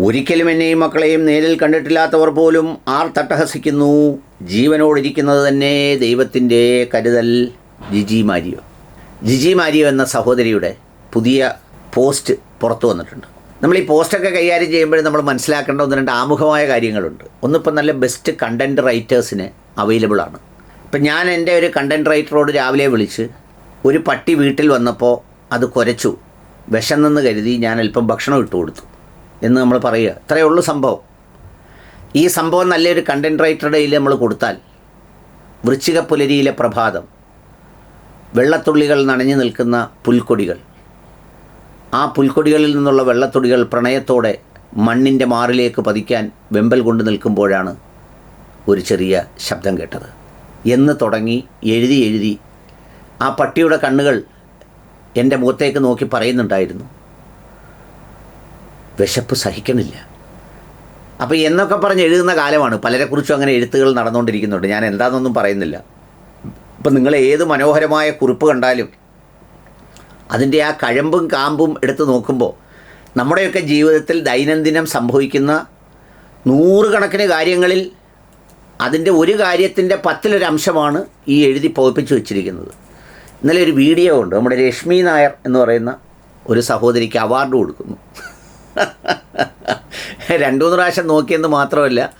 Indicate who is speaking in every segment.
Speaker 1: ഒരിക്കലും എന്നെയും മക്കളെയും നേരിൽ കണ്ടിട്ടില്ലാത്തവർ പോലും ആർ തട്ടഹസിക്കുന്നു. ജീവനോടിരിക്കുന്നത് തന്നെ ദൈവത്തിന്റെ കരുതൽ. ജിജി മാരിയോ. ജിജി മാരിയോ എന്ന സഹോദരിയുടെ പുതിയ പോസ്റ്റ് പുറത്തു വന്നിട്ടുണ്ട്. നമ്മൾ ഈ പോസ്റ്റൊക്കെ കൈകാര്യം ചെയ്യുമ്പോൾ നമ്മൾ മനസ്സിലാക്കേണ്ട ഒന്ന് രണ്ട് ആമുഖമായ കാര്യങ്ങളുണ്ട്. ഒന്നിപ്പം നല്ല ബെസ്റ്റ് കണ്ടന്റ് റൈറ്റേഴ്സിന് അവൈലബിൾ ആണ്. ഇപ്പം ഞാൻ എന്റെ ഒരു കണ്ടന്റ് റൈറ്ററോട് രാവിലെ വിളിച്ച് ഒരു പട്ടി വീട്ടിൽ വന്നപ്പോൾ അത് കുരച്ചു. നിന്ന് കരുതി ഞാൻ അല്പം ഭക്ഷണം ഇട്ട് കൊടുത്തു എന്ന് നമ്മൾ പറയുക. ഇത്രയേ ഉള്ളൂ സംഭവം. ഈ സംഭവം നല്ലൊരു കണ്ടന്റ് റൈറ്ററുടെ കയ്യിൽ നമ്മൾ കൊടുത്താൽ വൃശ്ചിക പുലരിയിലെ പ്രഭാതം വെള്ളത്തുള്ളികൾ നനഞ്ഞു നിൽക്കുന്ന പുൽക്കൊടികൾ ആ പുൽക്കൊടികളിൽ നിന്നുള്ള വെള്ളത്തുള്ളികൾ പ്രണയത്തോടെ മണ്ണിന്റെ മാറിലേക്ക് പതിക്കാൻ വെമ്പൽ കൊണ്ട് നിൽക്കുമ്പോഴാണ് ഒരു ചെറിയ ശബ്ദം കേട്ടത്. എന്ന് തുടങ്ങി എഴുതി എഴുതി ആ പട്ടിയുടെ കണ്ണുകൾ എന്റെ മുഖത്തേക്ക് നോക്കി പറയുന്നുണ്ടായിരുന്നു. വിശപ്പ് സഹിക്കണില്ല അപ്പോൾ എന്നൊക്കെ പറഞ്ഞ് എഴുതുന്ന കാലമാണ്. പലരെക്കുറിച്ചും അങ്ങനെ എഴുത്തുകൾ നടന്നുകൊണ്ടിരിക്കുന്നുണ്ട്. ഞാൻ എന്താണെന്നൊന്നും പറയുന്നില്ല. ഇപ്പം നിങ്ങൾ ഏത് മനോഹരമായ കുറിപ്പ് കണ്ടാലും അതിന്റെ ആ കഴമ്പും കാമ്പും എടുത്ത് നോക്കുമ്പോൾ നമ്മുടെയൊക്കെ ജീവിതത്തിൽ ദൈനംദിനം സംഭവിക്കുന്ന നൂറുകണക്കിന് കാര്യങ്ങളിൽ അതിന്റെ ഒരു കാര്യത്തിന്റെ പത്തിലൊരംശമാണ് ഈ എഴുതി പോയിപ്പിച്ച് വെച്ചിരിക്കുന്നത്. ഇന്നലെ ഒരു വീഡിയോ ഉണ്ട്. നമ്മുടെ രശ്മി നായർ എന്ന് പറയുന്ന ഒരു സഹോദരിക്ക് അവാർഡ് കൊടുക്കുന്നു. രണ്ടു മൂന്ന് പ്രാവശ്യം നോക്കിയെന്ന് മാത്രമല്ല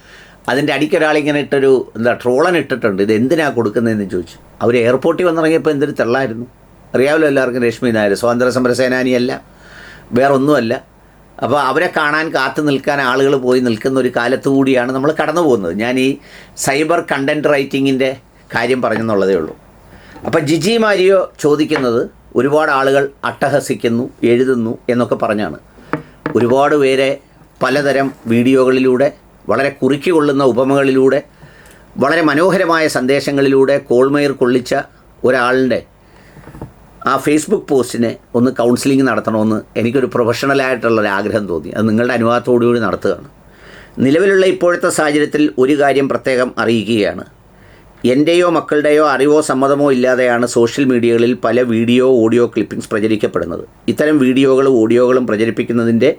Speaker 1: അതിന്റെ അടിക്കൊരാളിങ്ങനെ ഇട്ടൊരു എന്താ ട്രോളൻ ഇട്ടിട്ടുണ്ട്. ഇത് എന്തിനാ കൊടുക്കുന്നതെന്ന് ചോദിച്ചു. അവർ എയർപോർട്ടിൽ വന്നിറങ്ങിയപ്പോൾ എന്തൊരു തെള്ളായിരുന്നു. അറിയാമല്ലോ എല്ലാവർക്കും രശ്മി നായർ സ്വാതന്ത്ര്യ സമര സേനാനിയല്ല വേറൊന്നുമല്ല. അപ്പോൾ അവരെ കാണാൻ കാത്തു നിൽക്കാൻ ആളുകൾ പോയി നിൽക്കുന്ന ഒരു കാലത്തു കൂടിയാണ് നമ്മൾ കടന്നു പോകുന്നത്. ഞാൻ ഈ സൈബർ കണ്ടന്റ് റൈറ്റിങ്ങിന്റെ കാര്യം പറഞ്ഞെന്നുള്ളതേ ഉള്ളൂ. അപ്പോൾ ജിജി മാരിയോ ചോദിക്കുന്നത് ഒരുപാട് ആളുകൾ അട്ടഹസിക്കുന്നു എഴുതുന്നു എന്നൊക്കെ പറഞ്ഞാണ്. ഒരുപാട് പേരെ പലതരം വീഡിയോകളിലൂടെ വളരെ കുറുക്കി കൊള്ളുന്ന ഉപമകളിലൂടെ വളരെ മനോഹരമായ സന്ദേശങ്ങളിലൂടെ കോൾമയർ കൊള്ളിച്ച ഒരാളിന്റെ ആ ഫേസ്ബുക്ക് പോസ്റ്റിനെ ഒന്ന് കൗൺസിലിംഗ് നടത്തണമെന്ന് എനിക്കൊരു പ്രൊഫഷണലായിട്ടുള്ളൊരു ആഗ്രഹം തോന്നി. അത് നിങ്ങളുടെ അനുവാദത്തോടുകൂടി നടത്തുകയാണ്. നിലവിലുള്ള ഇപ്പോഴത്തെ സാഹചര്യത്തിൽ ഒരു കാര്യം പ്രത്യേകം അറിയിക്കുകയാണ്. എന്റെയോ മക്കളുടെയോ അറിവോ സമ്മതമോ ഇല്ലാതെയാണ് സോഷ്യൽ മീഡിയകളിൽ പല വീഡിയോ ഓഡിയോ ക്ലിപ്പിംഗ്സ് പ്രചരിക്കപ്പെടുന്നത്. ഇത്തരം വീഡിയോകളും ഓഡിയോകളും പ്രചരിപ്പിക്കുന്നതിന്റെ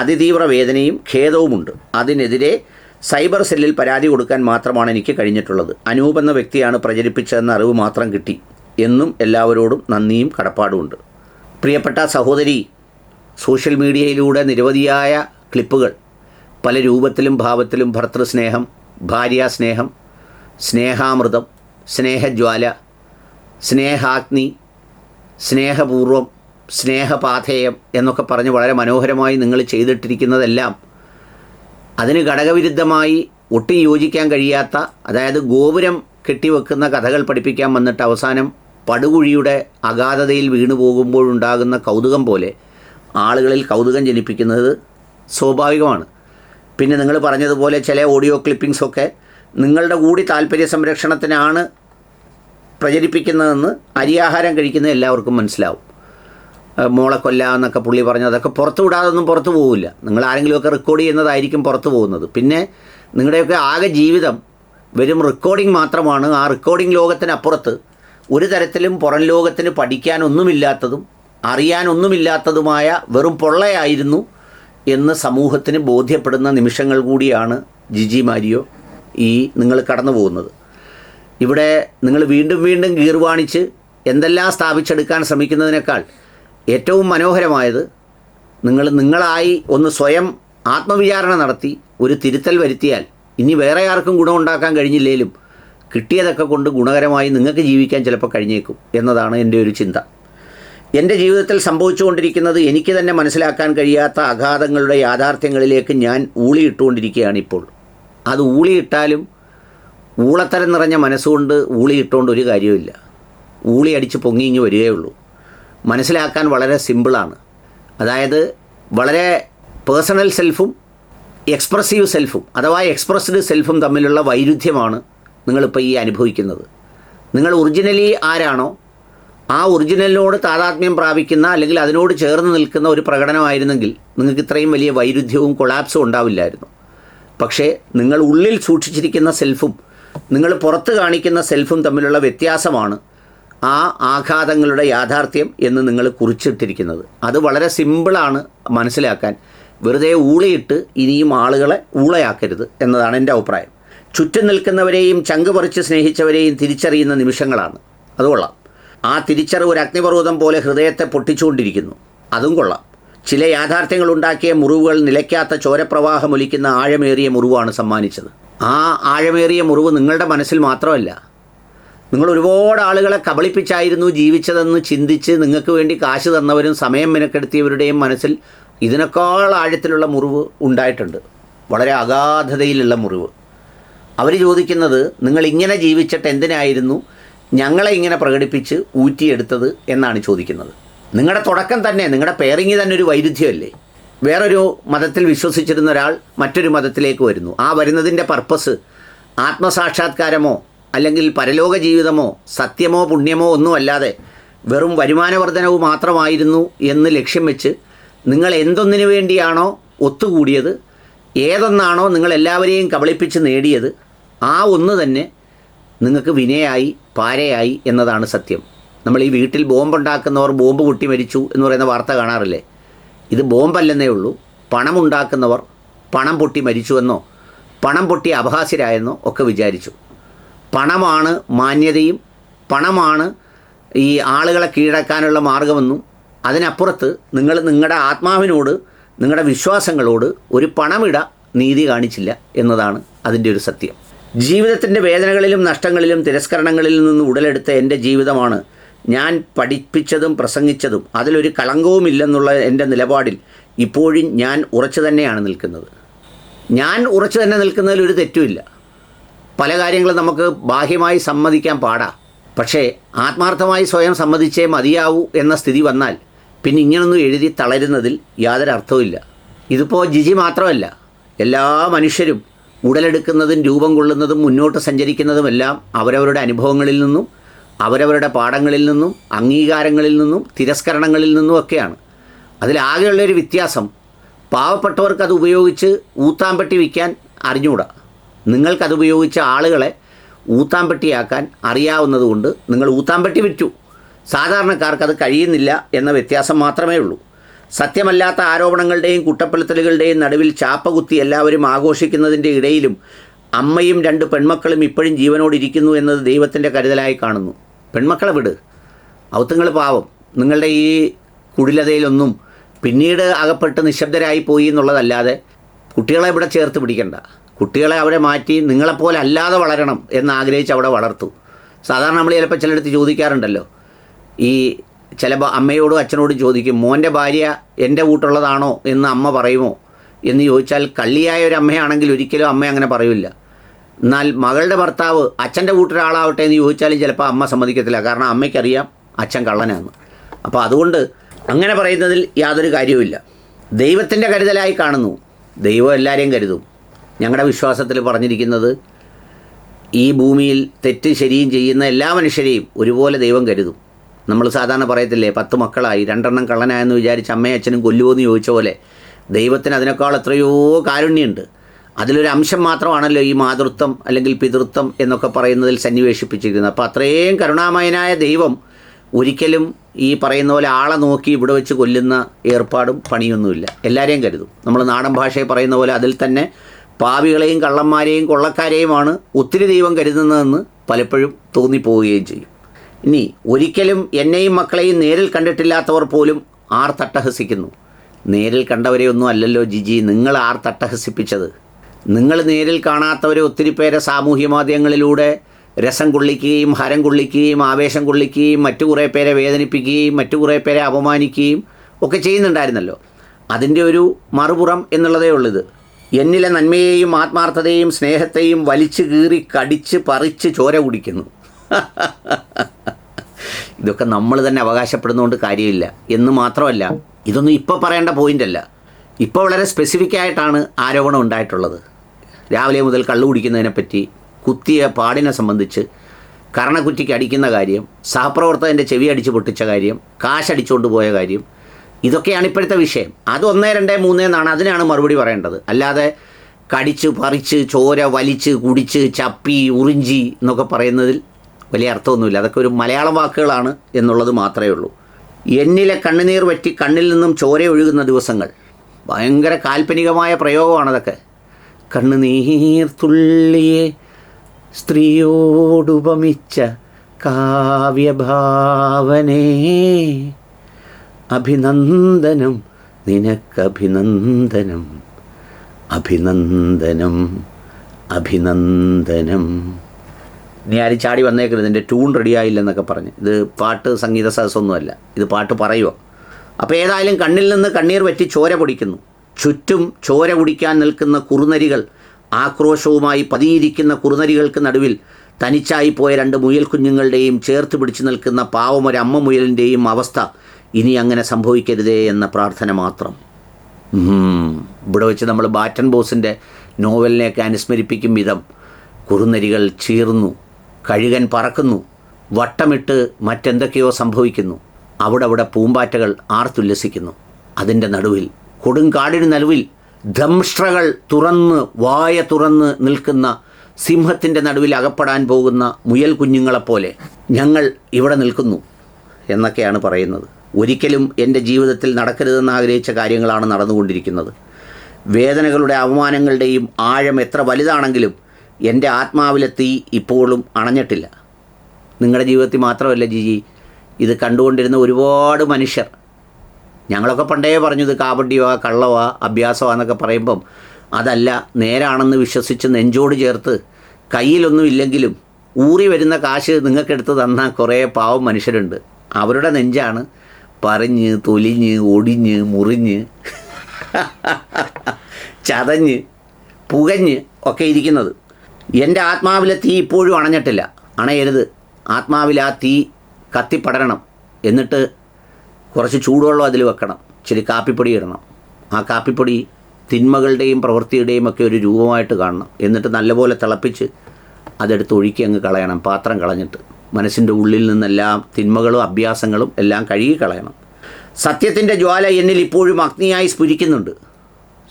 Speaker 1: അതിതീവ്ര വേദനയും ഖേദവുമുണ്ട്. അതിനെതിരെ സൈബർ സെല്ലിൽ പരാതി കൊടുക്കാൻ മാത്രമാണ് എനിക്ക് കഴിഞ്ഞിട്ടുള്ളത്. അനൂപ് എന്ന വ്യക്തിയാണ് പ്രചരിപ്പിച്ചതെന്ന അറിവ് മാത്രം കിട്ടി എന്നും എല്ലാവരോടും നന്ദിയും കടപ്പാടുമുണ്ട്. പ്രിയപ്പെട്ട സഹോദരി സോഷ്യൽ മീഡിയയിലൂടെ നിരവധിയായ ക്ലിപ്പുകൾ പല രൂപത്തിലും ഭാവത്തിലും ഭർത്തൃസ്നേഹം ഭാര്യാസ്നേഹം സ്നേഹാമൃതം സ്നേഹജ്വാല സ്നേഹാഗ്നി സ്നേഹപൂർവം സ്നേഹപാഥേയം എന്നൊക്കെ പറഞ്ഞ് വളരെ മനോഹരമായി നിങ്ങൾ ചെയ്തിട്ടിരിക്കുന്നതെല്ലാം അതിന് ഘടകവിരുദ്ധമായി ഒട്ടും യോജിക്കാൻ കഴിയാത്ത അതായത് ഗോപുരം കെട്ടിവെക്കുന്ന കഥകൾ പഠിപ്പിക്കാൻ വന്നിട്ട് അവസാനം പടുകുഴിയുടെ അഗാധതയിൽ വീണു പോകുമ്പോഴുണ്ടാകുന്ന കൗതുകം പോലെ ആളുകളിൽ കൗതുകം ജനിപ്പിക്കുന്നത് സ്വാഭാവികമാണ്. പിന്നെ നിങ്ങൾ പറഞ്ഞതുപോലെ ചില ഓഡിയോ ക്ലിപ്പിംഗ്സൊക്കെ നിങ്ങളുടെ കൂടി താല്പര്യ സംരക്ഷണത്തിനാണ് പ്രചരിപ്പിക്കുന്നതെന്ന് അരിയാഹാരം കഴിക്കുന്ന എല്ലാവർക്കും മനസ്സിലാവും. മോളെ കൊല്ലാന്നൊക്കെ പുള്ളി പറഞ്ഞു. അതൊക്കെ പുറത്തു വിടാതൊന്നും പുറത്തു പോകില്ല നിങ്ങൾ ആരെങ്കിലുമൊക്കെ റെക്കോർഡ് ചെയ്യുന്നതായിരിക്കും പുറത്തു പോകുന്നത്. പിന്നെ നിങ്ങളുടെയൊക്കെ ആകെ ജീവിതം വെറും റെക്കോർഡിംഗ് മാത്രമാണ്. ആ റെക്കോർഡിംഗ് ലോകത്തിനപ്പുറത്ത് ഒരു തരത്തിലും പുറം ലോകത്തിന് പഠിക്കാനൊന്നുമില്ലാത്തതും അറിയാനൊന്നുമില്ലാത്തതുമായ വെറും പൊള്ളയായിരുന്നു എന്ന് സമൂഹത്തിന് ബോധ്യപ്പെടുന്ന നിമിഷങ്ങൾ കൂടിയാണ് ജിജി മാരിയോ ഈ നിങ്ങൾ കടന്നു പോകുന്നത്. ഇവിടെ നിങ്ങൾ വീണ്ടും വീണ്ടും ഗീർവാണിച്ച് എന്തെല്ലാം സ്ഥാപിച്ചെടുക്കാൻ ശ്രമിക്കുന്നതിനേക്കാൾ ഏറ്റവും മനോഹരമായത് നിങ്ങൾ നിങ്ങളായി ഒന്ന് സ്വയം ആത്മവിചാരണ നടത്തി ഒരു തിരുത്തൽ വരുത്തിയാൽ ഇനി വേറെ ആർക്കും ഗുണമുണ്ടാക്കാൻ കഴിഞ്ഞില്ലേലും കിട്ടിയതൊക്കെ കൊണ്ട് ഗുണകരമായി നിങ്ങൾക്ക് ജീവിക്കാൻ ചിലപ്പോൾ കഴിഞ്ഞേക്കും എന്നതാണ് എന്റെ ഒരു ചിന്ത. എന്റെ ജീവിതത്തിൽ സംഭവിച്ചുകൊണ്ടിരിക്കുന്നത് എനിക്ക് തന്നെ മനസ്സിലാക്കാൻ കഴിയാത്ത അഗാധങ്ങളുടെ യാഥാർത്ഥ്യങ്ങളിലേക്ക് ഞാൻ ഊളിയിട്ടുകൊണ്ടിരിക്കുകയാണ് ഇപ്പോൾ. അത് ഊളിയിട്ടാലും ഊളത്തരം നിറഞ്ഞ മനസ്സുകൊണ്ട് ഊളിയിട്ടുകൊണ്ട് ഒരു കാര്യവുമില്ല. ഊളി അടിച്ച് പൊങ്ങിഞ്ഞ് വരികയുള്ളൂ മനസ്സിലാക്കാൻ വളരെ സിമ്പിളാണ്. അതായത് വളരെ പേഴ്സണൽ സെൽഫും എക്സ്പ്രസീവ് സെൽഫും അഥവാ എക്സ്പ്രസ്ഡ് സെൽഫും തമ്മിലുള്ള വൈരുദ്ധ്യമാണ് നിങ്ങളിപ്പോൾ ഈ അനുഭവിക്കുന്നത്. നിങ്ങൾ ഒറിജിനലി ആരാണോ ആ ഒറിജിനലിനോട് താതാത്മ്യം പ്രാപിക്കുന്ന അല്ലെങ്കിൽ അതിനോട് ചേർന്ന് നിൽക്കുന്ന ഒരു പ്രകടനമായിരുന്നെങ്കിൽ നിങ്ങൾക്ക് ഇത്രയും വലിയ വൈരുദ്ധ്യവും കൊളാപ്സും ഉണ്ടാവില്ലായിരുന്നു. പക്ഷേ നിങ്ങൾ ഉള്ളിൽ സൂക്ഷിച്ചിരിക്കുന്ന സെൽഫും നിങ്ങൾ പുറത്ത് കാണിക്കുന്ന സെൽഫും തമ്മിലുള്ള വ്യത്യാസമാണ് ആ ആഘാതങ്ങളുടെ യാഥാർത്ഥ്യം എന്ന് നിങ്ങൾ കുറിച്ചിട്ടിരിക്കുന്നത്. അത് വളരെ സിമ്പിളാണ് മനസ്സിലാക്കാൻ. വെറുതെ ഊളയിട്ട് ഇനിയും ആളുകളെ ഊളയാക്കരുത് എന്നതാണ് എന്റെ അഭിപ്രായം. ചുറ്റും നിൽക്കുന്നവരെയും ചങ്ക് പറിച്ച് സ്നേഹിച്ചവരെയും തിരിച്ചറിയുന്ന നിമിഷങ്ങളാണ്. അത് കൊള്ളാം. ആ തിരിച്ചറിവ് ഒരു അഗ്നിപർവതം പോലെ ഹൃദയത്തെ പൊട്ടിച്ചുകൊണ്ടിരിക്കുന്നു. അതും കൊള്ളാം. ചില യാഥാർത്ഥ്യങ്ങൾ ഉണ്ടാക്കിയ മുറിവുകൾ നിലയ്ക്കാത്ത ചോരപ്രവാഹമൊലിക്കുന്ന ആഴമേറിയ മുറിവാണ് സമ്മാനിച്ചത്. ആ ആഴമേറിയ മുറിവ് നിങ്ങളുടെ മനസ്സിൽ മാത്രമല്ല. നിങ്ങൾ ഒരുപാട് ആളുകളെ കബളിപ്പിച്ചായിരുന്നു ജീവിച്ചതെന്ന് ചിന്തിച്ച് നിങ്ങൾക്ക് വേണ്ടി കാശ് തന്നവരും സമയം മെനക്കെടുത്തിയവരുടെയും മനസ്സിൽ ഇതിനേക്കാൾ ആഴത്തിലുള്ള മുറിവ് ഉണ്ടായിട്ടുണ്ട്. വളരെ അഗാധതയിലുള്ള മുറിവ്. അവർ ചോദിക്കുന്നത് നിങ്ങൾ ഇങ്ങനെ ജീവിച്ചിട്ട് എന്തിനായിരുന്നു? ഞങ്ങളെ ഇങ്ങനെ പ്രകടിപ്പിച്ച് ഊറ്റിയെടുത്തത്? എന്നാണ് ചോദിക്കുന്നത്. നിങ്ങളുടെ തുടക്കം തന്നെ നിങ്ങളുടെ പേറിങ് തന്നെ ഒരു വൈരുദ്ധ്യമല്ലേ? വേറൊരു മതത്തിൽ വിശ്വസിച്ചിരുന്ന ഒരാൾ മറ്റൊരു മതത്തിലേക്ക് വരുന്നു. ആ വരുന്നതിന്റെ പർപ്പസ് ആത്മസാക്ഷാത്കാരമോ അല്ലെങ്കിൽ പരലോക ജീവിതമോ സത്യമോ പുണ്യമോ ഒന്നുമല്ലാതെ വെറും വരുമാനവർദ്ധനവ് മാത്രമായിരുന്നു എന്ന് ലക്ഷ്യം വെച്ച് നിങ്ങൾ എന്തൊന്നിനു വേണ്ടിയാണോ ഒത്തുകൂടിയത് ഏതൊന്നാണോ നിങ്ങൾ എല്ലാവരെയും കബളിപ്പിച്ച് നേടിയത് ആ ഒന്ന് തന്നെ നിങ്ങൾക്ക് വിനയായി പാരയായി എന്നതാണ് സത്യം. നമ്മൾ ഈ വീട്ടിൽ ബോംബുണ്ടാക്കുന്നവർ ബോംബ് കുട്ടി മരിച്ചു എന്ന് പറയുന്ന വാർത്ത കാണാറില്ലേ? ഇത് ബോംബല്ലെന്നേ ഉള്ളൂ. പണമുണ്ടാക്കുന്നവർ പണം പൊട്ടി മരിച്ചുവെന്നോ പണം പൊട്ടി അപഹാസ്യരായെന്നോ ഒക്കെ വിചാരിച്ചു. പണമാണ് മാന്യതയും പണമാണ് ഈ ആളുകളെ കീഴടക്കാനുള്ള മാർഗമെന്നും അതിനപ്പുറത്ത് നിങ്ങൾ നിങ്ങളുടെ ആത്മാവിനോട് നിങ്ങളുടെ വിശ്വാസങ്ങളോട് ഒരു പണമിട നീതി കാണിച്ചില്ല എന്നതാണ് അതിന്റെ ഒരു സത്യം. ജീവിതത്തിന്റെ വേദനകളിലും നഷ്ടങ്ങളിലും തിരസ്കരണങ്ങളിൽ നിന്ന് ഉടലെടുത്ത എന്റെ ജീവിതമാണ് ഞാൻ പഠിപ്പിച്ചതും പ്രസംഗിച്ചതും അതിലൊരു കളങ്കവുമില്ലെന്നുള്ള എന്റെ നിലപാടിൽ ഇപ്പോഴും ഞാൻ ഉറച്ചു തന്നെയാണ് നിൽക്കുന്നത്. ഞാൻ ഉറച്ചു തന്നെ നിൽക്കുന്നതിൽ ഒരു തെറ്റുമില്ല. പല കാര്യങ്ങളും നമുക്ക് ബാഹ്യമായി സമ്മതിക്കാൻ പാടാ. പക്ഷേ ആത്മാർത്ഥമായി സ്വയം സമ്മതിച്ചേ മതിയാവൂ എന്ന സ്ഥിതി വന്നാൽ പിന്നെ ഇങ്ങനൊന്നും എഴുതി തളരുന്നതിൽ യാതൊരു അർത്ഥവുമില്ല. ഇതിപ്പോൾ ജിജി മാത്രമല്ല എല്ലാ മനുഷ്യരും ഉടലെടുക്കുന്നതും രൂപം കൊള്ളുന്നതും മുന്നോട്ട് സഞ്ചരിക്കുന്നതുമെല്ലാം അവരവരുടെ അനുഭവങ്ങളിൽ നിന്നും അവരവരുടെ പാഠങ്ങളിൽ നിന്നും അംഗീകാരങ്ങളിൽ നിന്നും തിരസ്കരണങ്ങളിൽ നിന്നും ഒക്കെയാണ്. അതിലാകെയുള്ളൊരു വ്യത്യാസം പാവപ്പെട്ടവർക്ക് അത് ഉപയോഗിച്ച് ഊത്താമ്പെട്ടി വിൽക്കാൻ അറിഞ്ഞുകൂടാ നിങ്ങൾക്കത് ഉപയോഗിച്ച ആളുകളെ ഊത്താമ്പെട്ടിയാക്കാൻ അറിയാവുന്നതുകൊണ്ട് നിങ്ങൾ ഊത്താമ്പെട്ടി വിറ്റു. സാധാരണക്കാർക്ക് അത് കഴിയുന്നില്ല എന്ന വ്യത്യാസം മാത്രമേ ഉള്ളൂ. സത്യമല്ലാത്ത ആരോപണങ്ങളുടെയും കുട്ടപ്പെടുത്തലുകളുടെയും നടുവിൽ ചാപ്പകുത്തി എല്ലാവരും ആഘോഷിക്കുന്നതിന്റെ ഇടയിലും അമ്മയും രണ്ട് പെൺമക്കളും ഇപ്പോഴും ജീവനോടിരിക്കുന്നു എന്നത് ദൈവത്തിന്റെ കരുതലായി കാണുന്നു. പെൺമക്കളെ വിട്. ഔത്തുങ്ങൾ പാവം. നിങ്ങളുടെ ഈ കുടിലതയിലൊന്നും പിന്നീട് അകപ്പെട്ട് നിശബ്ദരായി പോയി എന്നുള്ളതല്ലാതെ കുട്ടികളെ ഇവിടെ ചേർത്ത് പിടിക്കണ്ട. കുട്ടികളെ അവിടെ മാറ്റി നിങ്ങളെപ്പോലെ അല്ലാതെ വളരണം എന്ന് ആഗ്രഹിച്ച് അവിടെ വളർത്തു. സാധാരണ നമ്മൾ ചിലപ്പോൾ ചിലടത്ത് ചോദിക്കാറുണ്ടല്ലോ. ഈ ചില അമ്മയോടും അച്ഛനോടും ചോദിക്കും മോന്റെ ഭാര്യ എന്റെ കൂട്ടുള്ളതാണോ? എന്ന് അമ്മ പറയുമോ? എന്ന് ചോദിച്ചാൽ കള്ളിയായ ഒരു അമ്മയാണെങ്കിൽ ഒരിക്കലും അമ്മ അങ്ങനെ പറയില്ല. എന്നാൽ മകളുടെ ഭർത്താവ് അച്ഛന്റെ കൂട്ടൊരാളാവട്ടെ എന്ന് ചോദിച്ചാലും ചിലപ്പോൾ അമ്മ സമ്മതിക്കത്തില്ല. കാരണം അമ്മയ്ക്കറിയാം അച്ഛൻ കള്ളനാണ്. അപ്പോൾ അതുകൊണ്ട് അങ്ങനെ പറയുന്നതിൽ യാതൊരു കാര്യവുമില്ല. ദൈവത്തിന്റെ കരുതലായി കാണുന്നു. ദൈവം എല്ലാവരെയും കരുതും. ഞങ്ങളുടെ വിശ്വാസത്തിൽ പറഞ്ഞിരിക്കുന്നത് ഈ ഭൂമിയിൽ തെറ്റ് ശരിയും ചെയ്യുന്ന എല്ലാ മനുഷ്യരെയും ഒരുപോലെ ദൈവം കരുതും. നമ്മൾ സാധാരണ പറയത്തില്ലേ പത്ത് മക്കളായി രണ്ടെണ്ണം കള്ളനായെന്ന് വിചാരിച്ച് അമ്മയും അച്ഛനും കൊല്ലുമോയെന്ന് ചോദിച്ച പോലെ ദൈവത്തിന് അതിനേക്കാൾ എത്രയോ കാരുണ്യമുണ്ട്. അതിലൊരു അംശം മാത്രമാണല്ലോ ഈ മാതൃത്വം അല്ലെങ്കിൽ പിതൃത്വം എന്നൊക്കെ പറയുന്നതിൽ സന്നിവേശിപ്പിച്ചിരിക്കുന്നത്. അപ്പോൾ അത്രയും കരുണാമയനായ ദൈവം ഒരിക്കലും ഈ പറയുന്ന പോലെ ആളെ നോക്കി ഇവിടെ വെച്ച് കൊല്ലുന്ന ഏർപ്പാടും പണിയൊന്നുമില്ല. എല്ലാവരെയും കരുതും. നമ്മൾ നാടൻ ഭാഷയിൽ പറയുന്ന പോലെ അതിൽ തന്നെ പാവികളെയും കള്ളന്മാരെയും കൊള്ളക്കാരെയുമാണ് ഒത്തിരി ദൈവം കരുതുന്നതെന്ന് പലപ്പോഴും തോന്നിപ്പോവുകയും ചെയ്യും. ഇനി ഒരിക്കലും എന്നെയും മക്കളെയും നേരിൽ കണ്ടിട്ടില്ലാത്തവർ പോലും ആർ തട്ടഹസിക്കുന്നു. നേരിൽ കണ്ടവരെയൊന്നും അല്ലല്ലോ ജിജി നിങ്ങൾ ആർ തട്ടഹസിപ്പിച്ചത്? നിങ്ങൾ നേരിൽ കാണാത്തവരെ ഒത്തിരി പേരെ സാമൂഹ്യ മാധ്യമങ്ങളിലൂടെ രസം കൊള്ളിക്കുകയും ഹരം കൊള്ളിക്കുകയും ആവേശം കൊള്ളിക്കുകയും മറ്റു കുറേ പേരെ വേദനിപ്പിക്കുകയും മറ്റു കുറേ പേരെ അപമാനിക്കുകയും ഒക്കെ ചെയ്യുന്നുണ്ടായിരുന്നല്ലോ. അതിന്റെ ഒരു മറുപുറം എന്നുള്ളതേ ഉള്ളത്. എന്നിലെ നന്മയെയും ആത്മാർത്ഥതയെയും സ്നേഹത്തെയും വലിച്ചു കീറി കടിച്ച് പറിച്ച് ചോര കുടിക്കുന്നു. ഇതൊക്കെ നമ്മൾ തന്നെ അവകാശപ്പെടുന്നതുകൊണ്ട് കാര്യമില്ല. എന്ന് മാത്രമല്ല ഇതൊന്നും ഇപ്പോൾ പറയേണ്ട പോയിന്റ് അല്ല. ഇപ്പോൾ വളരെ സ്പെസിഫിക് ആയിട്ടാണ് ആരോപണം ഉണ്ടായിട്ടുള്ളത്. രാവിലെ മുതൽ കള്ളു കുടിക്കുന്നതിനെപ്പറ്റി കുത്തിയ പാടിനെ സംബന്ധിച്ച് കർണക്കുറ്റിക്ക് അടിക്കുന്ന കാര്യം സഹപ്രവർത്തകന്റെ ചെവി അടിച്ച് പൊട്ടിച്ച കാര്യം കാശടിച്ചുകൊണ്ട് പോയ കാര്യം ഇതൊക്കെയാണ് ഇപ്പോഴത്തെ വിഷയം. അത് ഒന്നേ രണ്ടേ മൂന്നേ എന്നാണ് അതിനാണ് മറുപടി പറയേണ്ടത്. അല്ലാതെ കടിച്ച് പറിച്ച് ചോര വലിച്ച് കുടിച്ച് ചപ്പി ഉറിഞ്ചി എന്നൊക്കെ പറയുന്നതിൽ വലിയ അർത്ഥമൊന്നുമില്ല. അതൊക്കെ ഒരു മലയാളം വാക്കുകളാണ് എന്നുള്ളത് മാത്രമേ ഉള്ളൂ. എന്നിലെ കണ്ണുനീർ വറ്റി കണ്ണിൽ നിന്നും ചോര ഒഴുകുന്ന ദിവസങ്ങൾ. ഭയങ്കര കാൽപ്പനികമായ പ്രയോഗമാണതൊക്കെ. കണ്ണുനീർ തുള്ളിയെ സ്ത്രീയോടുപമിച്ച കാവ്യഭാവനേ. അഭിനന്ദനം നിനക്കഭിനന്ദനം. അഭിനന്ദനം അഭിനന്ദനം. നീ ആരും ചാടി വന്നേക്കരുത് ഇതിന്റെ ട്യൂൺ റെഡിയായില്ലെന്നൊക്കെ പറഞ്ഞ്. ഇത് പാട്ട് സംഗീത സദസ്സൊന്നുമല്ല. ഇത് പാട്ട് പറയുമോ അപ്പോൾ ഏതായാലും കണ്ണിൽ നിന്ന് കണ്ണീർ വറ്റി ചോര പൊടിക്കുന്നു. ചുറ്റും ചോര കുടിക്കാൻ നിൽക്കുന്ന കുറുനരികൾ ആക്രോശവുമായി പതിയിരിക്കുന്ന കുറുനരികൾക്ക് നടുവിൽ തനിച്ചായി പോയ രണ്ട് മുയൽ കുഞ്ഞുങ്ങളുടെയും ചേർത്ത് പിടിച്ചു നിൽക്കുന്ന പാവമൊരമ്മ മുയലിന്റെയും അവസ്ഥ ഇനി അങ്ങനെ സംഭവിക്കരുതേ എന്ന പ്രാർത്ഥന മാത്രം. ഇവിടെ വെച്ച് നമ്മൾ ബാറ്റൻ ബോസിന്റെ നോവലിനെയൊക്കെ അനുസ്മരിപ്പിക്കും വിധം കുറുനരികൾ ചീർന്നു കഴുകൻ പറക്കുന്നു വട്ടമിട്ട് മറ്റെന്തൊക്കെയോ സംഭവിക്കുന്നു. അവിടെ അവിടെ പൂമ്പാറ്റകൾ ആർത്തുല്ലസിക്കുന്നു. അതിന്റെ നടുവിൽ കൊടുങ്കാടിന് നടുവിൽ ധംഷ്ട്രകൾ തുറന്ന് വായ തുറന്ന് നിൽക്കുന്ന സിംഹത്തിന്റെ നടുവിൽ അകപ്പെടാൻ പോകുന്ന മുയൽ കുഞ്ഞുങ്ങളെപ്പോലെ ഞങ്ങൾ ഇവിടെ നിൽക്കുന്നു എന്നൊക്കെയാണ് പറയുന്നത്. ഒരിക്കലും എന്റെ ജീവിതത്തിൽ നടക്കരുതെന്ന് ആഗ്രഹിച്ച കാര്യങ്ങളാണ് നടന്നുകൊണ്ടിരിക്കുന്നത്. വേദനകളുടെ അവമാനങ്ങളുടെയും ആഴം എത്ര വലുതാണെങ്കിലും എന്റെ ആത്മാവിലെ തീ ഇപ്പോഴും അണഞ്ഞിട്ടില്ല. നിങ്ങളുടെ ജീവിതത്തിൽ മാത്രമല്ല ജിജി ഇത് കണ്ടുകൊണ്ടിരുന്ന ഒരുപാട് മനുഷ്യർ ഞങ്ങളൊക്കെ പണ്ടേ പറഞ്ഞു കാപട്യവാ കള്ളവാ അഭ്യാസമാ എന്നൊക്കെ പറയുമ്പം അതല്ല നേരാണെന്ന് വിശ്വസിച്ച് നെഞ്ചോട് ചേർത്ത് കയ്യിലൊന്നും ഇല്ലെങ്കിലും ഊറി വരുന്ന കാശ് നിങ്ങൾക്കെടുത്ത് തന്ന കുറേ പാവം മനുഷ്യരുണ്ട്. അവരുടെ നെഞ്ചാണ് പറഞ്ഞ് തൊലിഞ്ഞ് ഒടിഞ്ഞ് മുറിഞ്ഞ് ചതഞ്ഞ് പുകഞ്ഞ് ഒക്കെ ഇരിക്കുന്നത്. എന്റെ ആത്മാവിലെ തീ ഇപ്പോഴും അണഞ്ഞിട്ടില്ല. അണയരുത്. ആത്മാവിൽ ആ തീ കത്തിപ്പടരണം. എന്നിട്ട് കുറച്ച് ചൂടുവെള്ളം അതിൽ വെക്കണം. ഇച്ചിരി കാപ്പിപ്പൊടി ഇടണം. ആ കാപ്പിപ്പൊടി തിന്മകളുടെയും പ്രവൃത്തിയുടെയും ഒക്കെ ഒരു രൂപമായിട്ട് കാണണം. എന്നിട്ട് നല്ലപോലെ തിളപ്പിച്ച് അതെടുത്ത് ഒഴുക്കി അങ്ങ് കളയണം പാത്രം കളഞ്ഞിട്ട്. മനസ്സിന്റെ ഉള്ളിൽ നിന്നെല്ലാം തിന്മകളും അഭ്യാസങ്ങളും എല്ലാം കഴുകി കളയണം. സത്യത്തിന്റെ ജ്വാല എന്നിൽ ഇപ്പോഴും അഗ്നിയായി സ്ഫുരിക്കുന്നുണ്ട്.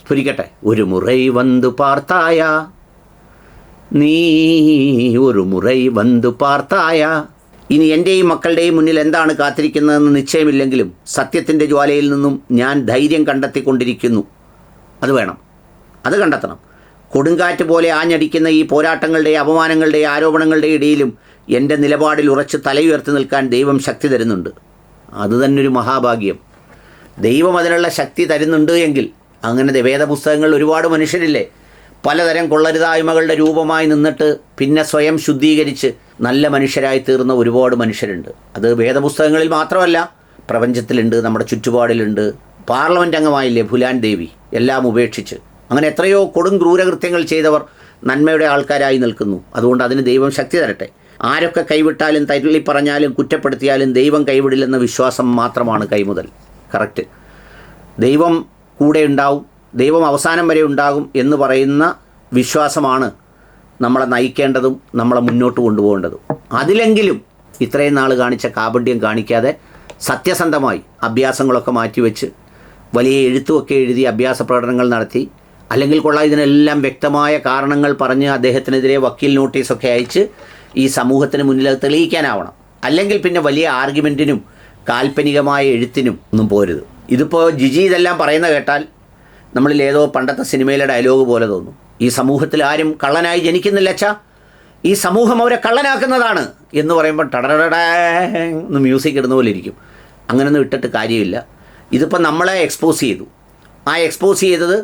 Speaker 1: സ്ഫുരിക്കട്ടെ. ഒരു മുറൈ വന്തു പാർത്തായ. നീ ഒരു മുറൈ വന്തു പാർത്തായ. ഇനി എന്റെയും മക്കളുടെയും മുന്നിൽ എന്താണ് കാത്തിരിക്കുന്നതെന്ന് നിശ്ചയമില്ലെങ്കിലും സത്യത്തിന്റെ ജ്വാലയിൽ നിന്നും ഞാൻ ധൈര്യം കണ്ടെത്തിക്കൊണ്ടിരിക്കുന്നു. അത് വേണം. അത് കണ്ടെത്തണം. കൊടുങ്കാറ്റ് പോലെ ആഞ്ഞടിക്കുന്ന ഈ പോരാട്ടങ്ങളുടെ അപമാനങ്ങളുടെ ആരോപണങ്ങളുടെ ഇടയിലും എന്റെ നിലപാടിൽ ഉറച്ച് തലയുയർത്തി നിൽക്കാൻ ദൈവം ശക്തി തരുന്നുണ്ട്. അത് തന്നെ ഒരു മഹാഭാഗ്യം. ദൈവം അതിനുള്ള ശക്തി തരുന്നുണ്ട് എങ്കിൽ അങ്ങനെ വേദപുസ്തകങ്ങളിൽ ഒരുപാട് മനുഷ്യരില്ലേ? പലതരം കൊള്ളരുതായ്മകളുടെ രൂപമായി നിന്നിട്ട് പിന്നെ സ്വയം ശുദ്ധീകരിച്ച് നല്ല മനുഷ്യരായി തീർന്ന ഒരുപാട് മനുഷ്യരുണ്ട്. അത് വേദപുസ്തകങ്ങളിൽ മാത്രമല്ല പ്രപഞ്ചത്തിലുണ്ട് നമ്മുടെ ചുറ്റുപാടിലുണ്ട്. പാർലമെന്റ് അംഗമായില്ലേ ഭുലാൻ ദേവി? എല്ലാം ഉപേക്ഷിച്ച്. അങ്ങനെ എത്രയോ കൊടും ക്രൂരകൃത്യങ്ങൾ ചെയ്തവർ നന്മയുടെ ആൾക്കാരായി നിൽക്കുന്നു. അതുകൊണ്ട് അതിന് ദൈവം ശക്തി തരട്ടെ. ആരൊക്കെ കൈവിട്ടാലും തല്ലി പറഞ്ഞാലും കുറ്റപ്പെടുത്തിയാലും ദൈവം കൈവിടില്ലെന്ന വിശ്വാസം മാത്രമാണ് കൈമുതൽ. കറക്റ്റ്. ദൈവം കൂടെ ഉണ്ടാവും. ദൈവം അവസാനം വരെ ഉണ്ടാകും എന്ന് പറയുന്ന വിശ്വാസമാണ് നമ്മളെ നയിക്കേണ്ടതും നമ്മളെ മുന്നോട്ട് കൊണ്ടുപോകേണ്ടതും. അതിലെങ്കിലും ഇത്രയും നാൾ കാണിച്ച കാപട്യം കാണിക്കാതെ സത്യസന്ധമായി അഭ്യാസങ്ങളൊക്കെ മാറ്റിവെച്ച് വലിയ എഴുത്തുമൊക്കെ എഴുതി അഭ്യാസ പ്രകടനങ്ങൾ നടത്തി അല്ലെങ്കിൽ കൊള്ളാം ഇതിനെല്ലാം വ്യക്തമായ കാരണങ്ങൾ പറഞ്ഞ് അദ്ദേഹത്തിനെതിരെ വക്കീൽ നോട്ടീസൊക്കെ അയച്ച് ഈ സമൂഹത്തിന് മുന്നിൽ അത് തെളിയിക്കാനാവണം. അല്ലെങ്കിൽ പിന്നെ വലിയ ആർഗ്യുമെന്റിനും കാൽപ്പനികമായ എഴുത്തിനും ഒന്നും പോരുത്. ഇതിപ്പോൾ ജിജി ഇതെല്ലാം പറയുന്ന കേട്ടാൽ നമ്മളിൽ ഏതോ പണ്ടത്തെ സിനിമയിലെ ഡയലോഗ് പോലെ തോന്നും. ഈ സമൂഹത്തിൽ ആരും കള്ളനായി ജനിക്കുന്നില്ല അച്ഛാ. ഈ സമൂഹം അവരെ കള്ളനാക്കുന്നതാണ് എന്ന് പറയുമ്പോൾ ടടടടേ എന്ന് മ്യൂസിക് ഇടുന്ന പോലെ ഇരിക്കും അങ്ങനെയൊന്നും ഇട്ടിട്ട് കാര്യമില്ല ഇതിപ്പോൾ നമ്മളെ എക്സ്പോസ് ചെയ്തു ആ എക്സ്പോസ് ചെയ്തത്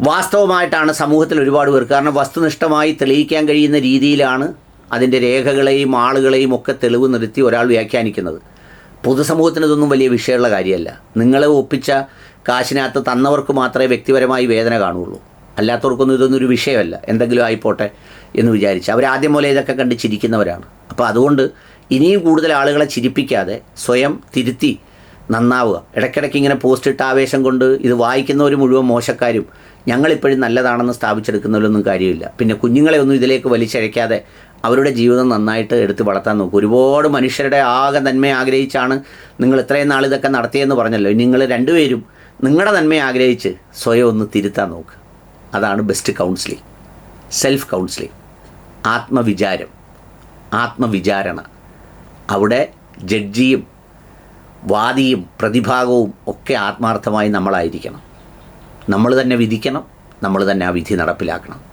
Speaker 1: വാസ്തവമായിട്ടാണ് സമൂഹത്തിൽ ഒരുപാട് പേർ കാരണം വസ്തുനിഷ്ഠമായി തെളിയിക്കാൻ കഴിയുന്ന രീതിയിലാണ് അതിന്റെ രേഖകളെയും ആളുകളെയും ഒക്കെ തെളിവ് നിർത്തി ഒരാൾ വ്യാഖ്യാനിക്കുന്നത് പൊതുസമൂഹത്തിന് ഇതൊന്നും വലിയ വിഷയമുള്ള കാര്യമല്ല നിങ്ങളെ ഒപ്പിച്ച കാശിനകത്ത് തന്നവർക്ക് മാത്രമേ വ്യക്തിപരമായി വേദന കാണുള്ളൂ. അല്ലാത്തവർക്കൊന്നും ഇതൊന്നും ഒരു വിഷയമല്ല. എന്തെങ്കിലും ആയിപ്പോട്ടെ എന്ന് വിചാരിച്ച് അവരാദ്യം പോലെ ഇതൊക്കെ കണ്ട് ചിരിക്കുന്നവരാണ്. അപ്പോൾ അതുകൊണ്ട് ഇനിയും കൂടുതൽ ആളുകളെ ചിരിപ്പിക്കാതെ സ്വയം തിരുത്തി നന്നാവുക. ഇടയ്ക്കിടയ്ക്ക് ഇങ്ങനെ പോസ്റ്റ് ആവേശം കൊണ്ട് ഇത് വായിക്കുന്നവർ മുഴുവൻ മോശക്കാരും ഞങ്ങളിപ്പോഴും നല്ലതാണെന്ന് സ്ഥാപിച്ചെടുക്കുന്നതിലൊന്നും കാര്യമില്ല. പിന്നെ കുഞ്ഞുങ്ങളെ ഒന്നും ഇതിലേക്ക് വലിച്ചഴയ്ക്കാതെ അവരുടെ ജീവിതം നന്നായിട്ട് എടുത്ത് വളർത്താൻ നോക്കും. ഒരുപാട് മനുഷ്യരുടെ ആകെ നന്മ ആഗ്രഹിച്ചാണ് നിങ്ങൾ ഇത്രയും നാൾ ഇതൊക്കെ നടത്തിയെന്ന് പറഞ്ഞല്ലോ. നിങ്ങൾ രണ്ടുപേരും നിങ്ങളുടെ നന്മയെ ആഗ്രഹിച്ച് സ്വയം ഒന്ന് തിരുത്താൻ നോക്കുക അതാണ് ബെസ്റ്റ് കൗൺസിലിംഗ് സെൽഫ് കൗൺസിലിംഗ് ആത്മവിചാരം. ആത്മവിചാരണ. അവിടെ ജഡ്ജിയും വാദിയും പ്രതിഭാഗവും ഒക്കെ ആത്മാർത്ഥമായി നമ്മളായിരിക്കണം. നമ്മൾ തന്നെ വിധിക്കണം. നമ്മൾ തന്നെ ആ വിധി നടപ്പിലാക്കണം.